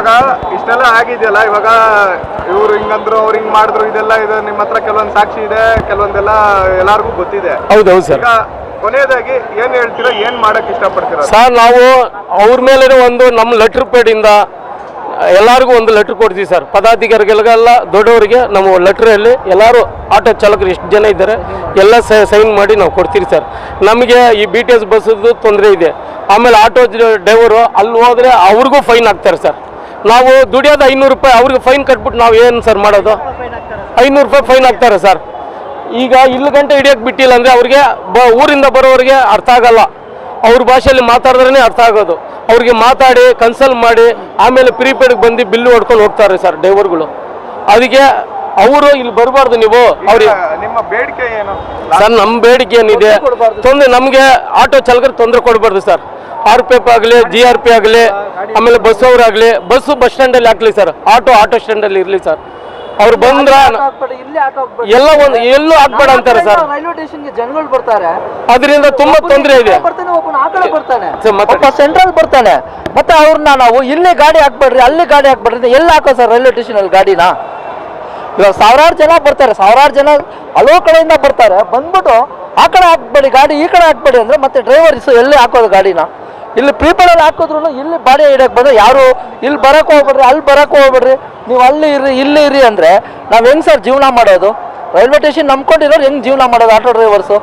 ಇವಾಗ ಇಷ್ಟೆಲ್ಲ ಆಗಿದೆಯಲ್ಲ ಇವಾಗ ಇವ್ರು ಹಿಂಗಂದ್ರು ಅವ್ರು ಹಿಂಗ್ ಮಾಡಿದ್ರು ಇದೆಲ್ಲ ಇದೆ ನಿಮ್ಮ ಹತ್ರ ಕೆಲವೊಂದು ಸಾಕ್ಷಿ ಇದೆ ಕೆಲವೊಂದೆಲ್ಲ ಎಲ್ಲಾರ್ಗೂ ಗೊತ್ತಿದೆ. ಹೌದೌದು ಸರ್. ಈಗ ಕೊನೆಯದಾಗಿ ಏನ್ ಹೇಳ್ತೀರಾ ಏನ್ ಮಾಡಕ್ ಇಷ್ಟಪಡ್ತೀರಾ? ಸರ್ ನಾವು ಅವ್ರ ಮೇಲೆ ಒಂದು ನಮ್ಮ ಲೆಟ್ರ್ ಪೇಡಿಂದ ಎಲ್ಲರಿಗೂ ಒಂದು ಲೆಟ್ರ್ ಕೊಡ್ತೀವಿ ಸರ್. ಪದಾಧಿಕಾರಿಗಳಿಗೆಲ್ಲ ದೊಡ್ಡವರಿಗೆ ನಮ್ಮ ಲೆಟ್ರಲ್ಲಿ ಎಲ್ಲರೂ ಆಟೋ ಚಾಲಕರು ಎಷ್ಟು ಜನ ಇದ್ದಾರೆ ಎಲ್ಲ ಸೈನ್ ಮಾಡಿ ನಾವು ಕೊಡ್ತೀವಿ ಸರ್. ನಮಗೆ ಈ ಬಿ ಟಿ ಎಸ್ ಬಸ್ಸದ್ದು ತೊಂದರೆ ಇದೆ. ಆಮೇಲೆ ಆಟೋ ಡ್ರೈವರು ಅಲ್ಲಿ ಹೋದರೆ ಅವ್ರಿಗೂ ಫೈನ್ ಹಾಕ್ತಾರೆ ಸರ್. ನಾವು ದುಡಿಯೋದು ಐನೂರು ರೂಪಾಯಿ, ಅವ್ರಿಗೆ ಫೈನ್ ಕಟ್ಬಿಟ್ಟು ನಾವು ಏನು ಸರ್ ಮಾಡೋದು? ಐನೂರು ರೂಪಾಯಿ ಫೈನ್ ಹಾಕ್ತಾರೆ ಸರ್ ಈಗ ಇಲ್ಲಿ ಗಂಟೆ ಹಿಡಿಯೋಕೆ ಬಿಟ್ಟಿಲ್ಲ ಅಂದರೆ ಅವ್ರಿಗೆ ಬ ಊರಿಂದ ಬರೋರಿಗೆ ಅರ್ಥ ಆಗಲ್ಲ. ಅವ್ರ ಭಾಷೆಯಲ್ಲಿ ಮಾತಾಡಿದ್ರೇ ಅರ್ಥ ಆಗೋದು. ಅವ್ರಿಗೆ ಮಾತಾಡಿ ಕನ್ಸಲ್ಟ್ ಮಾಡಿ, ಆಮೇಲೆ ಪ್ರೀಪೇಡ್ಗೆ ಬಂದು ಬಿಲ್ಲು ಹೊಡ್ಕೊಂಡು ಹೋಗ್ತಾರೆ ಸರ್ ಡ್ರೈವರ್ಗಳು ಅದಕ್ಕೆ ಅವರು ಇಲ್ಲಿ ಬರಬಾರ್ದು ನೀವು. ಅವ್ರಿಗೆ ನಿಮ್ಮ ಬೇಡಿಕೆ ಏನು? ಸರ್ ನಮ್ಮ ಬೇಡಿಕೆ ಏನಿದೆ? ತೊಂದರೆ ನಮಗೆ ಆಟೋ ಚಾಲಕರು ತೊಂದರೆ ಕೊಡಬಾರ್ದು ಸರ್. ಆರ್ ಪಿ ಎಫ್ ಆಗಲಿ ಜಿ ಆರ್ ಪಿ ಆಗಲಿ ಆಮೇಲೆ ಬಸ್ ಅವರಾಗಲಿ ಬಸ್ಸು ಬಸ್ ಸ್ಟ್ಯಾಂಡಲ್ಲಿ ಹಾಕ್ಲಿ ಸರ್. ಆಟೋ ಆಟೋ ಸ್ಟ್ಯಾಂಡಲ್ಲಿ ಇರಲಿ ಸರ್. ಅವ್ರು ಬಂದ್ರ ಎಲ್ಲ ಒಂದು ಎಲ್ಲೂ ಆಗ್ಬೇಡ ಅಂತಾರೆ ಸರ್. ರೈಲ್ವೆ ಸ್ಟೇಷನ್ಗೆ ಜನಗಳು ಬರ್ತಾರೆ. ಅದರಿಂದ ತುಂಬಾ ತೊಂದರೆ ಇದೆ. ಸೆಂಟ್ರಲ್ ಬರ್ತಾನೆ ಮತ್ತೆ ಅವ್ರನ್ನ ನಾವು ಇಲ್ಲಿ ಗಾಡಿ ಹಾಕ್ಬೇಡ್ರಿ ಅಲ್ಲಿ ಗಾಡಿ ಹಾಕ್ಬೇಡ್ರಿ ಎಲ್ಲಿ ಹಾಕೋ ಸರ್ ರೈಲ್ವೆ ಸ್ಟೇಷನ್ ಅಲ್ಲಿ ಗಾಡಿನ. ಇವಾಗ ಸಾವಿರಾರು ಜನ ಬರ್ತಾರೆ, ಸಾವಿರಾರು ಜನ ಹಲವು ಕಡೆಯಿಂದ ಬರ್ತಾರೆ. ಬಂದ್ಬಿಟ್ಟು ಆ ಕಡೆ ಹಾಕ್ಬೇಡಿ, ಗಾಡಿ ಈ ಕಡೆ ಹಾಕ್ಬೇಡಿ ಅಂದ್ರೆ ಮತ್ತೆ ಡ್ರೈವರ್ ಇಸು ಎಲ್ಲಿ ಹಾಕೋದು ಗಾಡಿನ? ಇಲ್ಲಿ ಪ್ರೀಪೇಡಲ್ಲಿ ಹಾಕಿದ್ರು ಇಲ್ಲಿ ಬಾಡಿ ಹಿಡಿಯಕ್ಕೆ ಬಂದ್ರೆ ಯಾರು ಇಲ್ಲಿ ಬರಕ್ಕೆ ಹೋಗ್ಬೇಡ್ರಿ, ಅಲ್ಲಿ ಬರಕ್ಕೆ ಹೋಗ್ಬೇಡ್ರಿ. ನೀವು ಅಲ್ಲಿ ಇರ್ರಿ, ಇಲ್ಲಿ ಇರಿ ಅಂದ್ರೆ ನಾವು ಹೆಂಗ್ ಸರ್ ಜೀವನ ಮಾಡೋದು? ರೈಲ್ವೆ ಸ್ಟೇಷನ್ ನಂಬ್ಕೊಂಡಿರೋರು ಹೆಂಗೆ ಜೀವನ ಮಾಡೋದು ಆಟೋ ಡ್ರೈವರ್ಸು